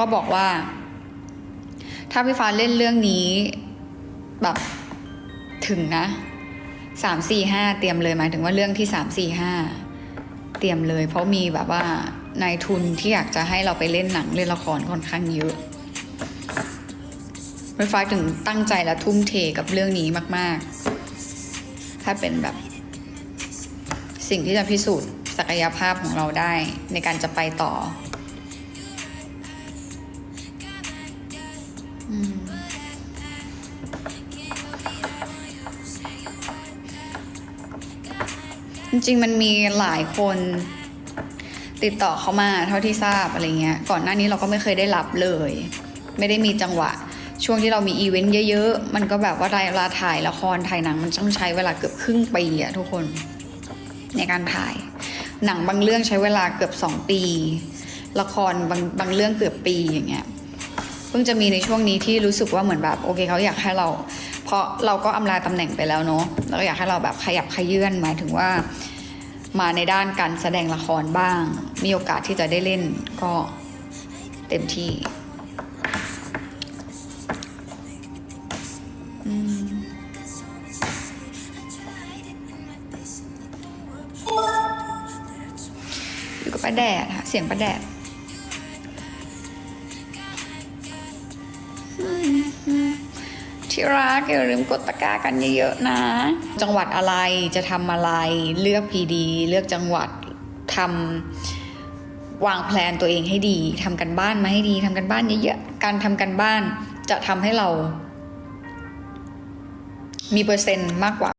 ก็บอกว่า ถ้าพี่ฟ้าเล่นเรื่องนี้ แบบถึงนะสามสี่ห้าเตรียมเลยหมายถึงว่าเรื่องที่สามสี่ห้าเตรียมเลย เพราะมีแบบว่านายทุนที่อยากจะให้เราไปเล่นหนังเล่นละครค่อนข้างเยอะพี่ฟ้าถึงตั้งใจและทุ่มเทกับเรื่องนี้มาก ๆ ถ้าเป็นแบบสิ่งที่จะพิสูจน์ศักยภาพของเราได้ในการจะไปต่อ จริงๆมันมีหลายคนติดต่อเข้ามาเท่าที่ทราบอะไรเงี้ย ก่อนหน้านี้เราก็ไม่เคยได้รับเลย ไม่ได้มีจังหวะ ช่วงที่เรามีอีเวนต์เยอะๆ มันก็แบบว่าเวลาถ่ายละครถ่ายหนังมันต้องใช้เวลาเกือบครึ่งปีอะทุกคนในการถ่าย หนังบางเรื่องใช้เวลาเกือบสองปี ละครบางบางเรื่องเกือบปีอย่างเงี้ย เพิ่งจะมีในช่วงนี้ที่รู้สึกว่าเหมือนแบบโอเคเขาอยากให้เรา เพราะเราก็อำลาตำแหน่งไปแล้วเนาะแล้วก็อยากให้เราแบบขยับขยื่นหมายถึงว่ามาในด้านการแสดงละครบ้าง มีโอกาสที่จะได้เล่นก็เต็มที่อืมอยู่กับป้าแดดค่ะเสียงป้าแดด ที่รักอย่าลืมกดตะกร้ากันเยอะๆนะ จังหวัดอะไรจะทำอะไรเลือกพีดี เลือกจังหวัดทำวางแพลนตัวเองให้ดีทำกันบ้านมาให้ดีทำกันบ้านเยอะๆการทำกันบ้านจะทำให้เรา มีเปอร์เซ็นต์มากกว่า